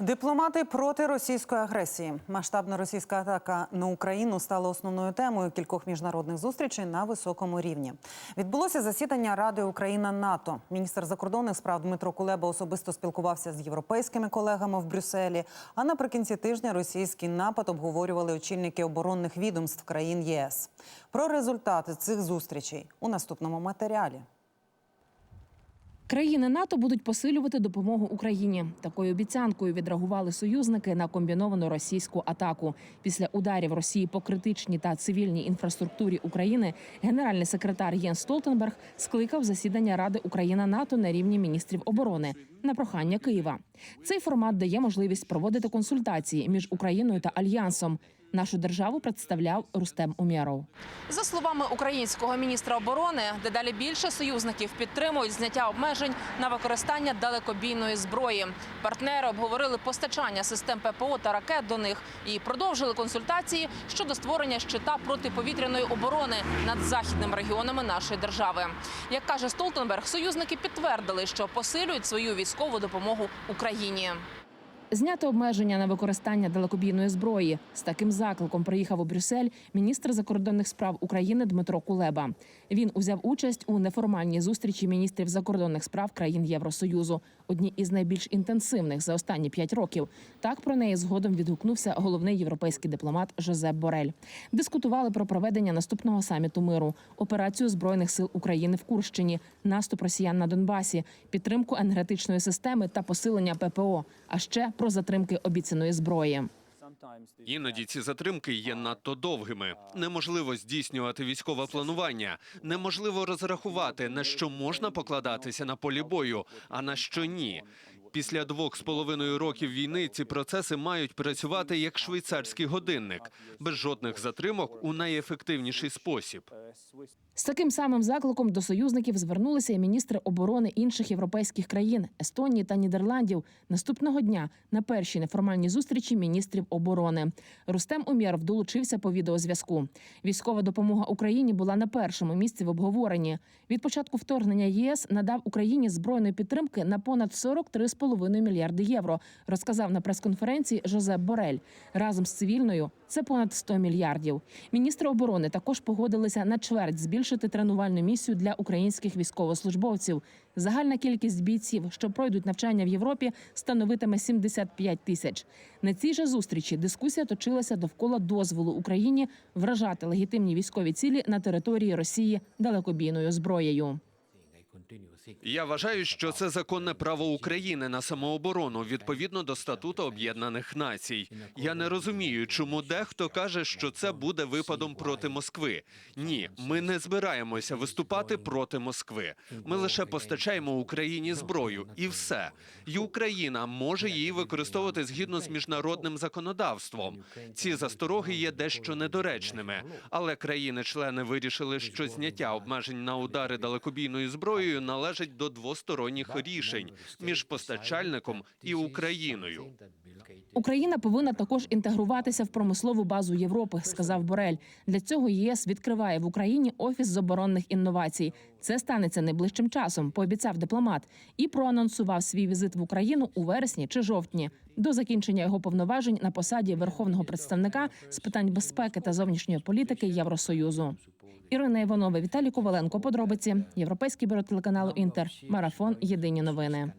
Дипломати проти російської агресії. Масштабна російська атака на Україну стала основною темою кількох міжнародних зустрічей на високому рівні. Відбулося засідання Ради Україна НАТО. Міністр закордонних справ Дмитро Кулеба особисто спілкувався з європейськими колегами в Брюсселі. А наприкінці тижня російський напад обговорювали очільники оборонних відомств країн ЄС. Про результати цих зустрічей у наступному матеріалі. Країни НАТО будуть посилювати допомогу Україні. Такою обіцянкою відреагували союзники на комбіновану російську атаку. Після ударів Росії по критичній та цивільній інфраструктурі України генеральний секретар Єн Столтенберг скликав засідання Ради Україна НАТО на рівні міністрів оборони на прохання Києва. Цей формат дає можливість проводити консультації між Україною та альянсом. Нашу державу представляв Рустем Умєров. За словами українського міністра оборони, дедалі більше союзників підтримують зняття обмежень на використання далекобійної зброї. Партнери обговорили постачання систем ППО та ракет до них і продовжили консультації щодо створення щита протиповітряної оборони над західними регіонами нашої держави. Як каже Столтенберг, союзники підтвердили, що посилюють свою військову допомогу Україні. Знято обмеження на використання далекобійної зброї. З таким закликом приїхав у Брюссель міністр закордонних справ України Дмитро Кулеба. Він узяв участь у неформальній зустрічі міністрів закордонних справ країн Євросоюзу, одній із найбільш інтенсивних за останні п'ять років. Так про неї згодом відгукнувся головний європейський дипломат Жозеп Борель. Дискутували про проведення наступного саміту миру, операцію збройних сил України в Курщині, наступ росіян на Донбасі, підтримку енергетичної системи та посилення ППО, а ще про затримки обіцяної зброї. Іноді ці затримки є надто довгими. Неможливо здійснювати військове планування, неможливо розрахувати на що можна покладатися на полі бою, а на що ні. Після двох з половиною років війни ці процеси мають працювати як швейцарський годинник, без жодних затримок у найефективніший спосіб. З таким самим закликом до союзників звернулися і міністри оборони інших європейських країн Естонії та Нідерландів наступного дня на першій неформальній зустрічі міністрів оборони. Рустем Умєров долучився по відеозв'язку. Військова допомога Україні була на першому місці в обговоренні. Від початку вторгнення ЄС надав Україні збройної підтримки на понад 43,5 мільярди євро. Розказав на прес-конференції Жозеп Борель. Разом з цивільною це понад 100 мільярдів. Міністри оборони також погодилися на чверть збільшити тренувальну місію для українських військовослужбовців. Загальна кількість бійців, що пройдуть навчання в Європі, становитиме 75 тисяч. На цій же зустрічі дискусія точилася довкола дозволу Україні вражати легітимні військові цілі на території Росії далекобійною зброєю. Я вважаю, що це законне право України на самооборону відповідно до статуту Об'єднаних Націй. Я не розумію, чому дехто каже, що це буде випадом проти Москви. Ні, ми не збираємося виступати проти Москви. Ми лише постачаємо Україні зброю, і все. І Україна може її використовувати згідно з міжнародним законодавством. Ці застороги є дещо недоречними, але країни-члени вирішили, що зняття обмежень на удари далекобійною зброєю належить до двосторонніх рішень між постачальником і Україною. Україна повинна також інтегруватися в промислову базу Європи, сказав Борель. Для цього ЄС відкриває в Україні офіс з оборонних інновацій. Це станеться найближчим часом, пообіцяв дипломат, і проанонсував свій візит в Україну у вересні чи жовтні до закінчення його повноважень на посаді верховного представника з питань безпеки та зовнішньої політики Євросоюзу. Ірина Іванова, Віталій Коваленко. Подробиці Європейське бюро телеканалу Інтер. Марафон. Єдині новини.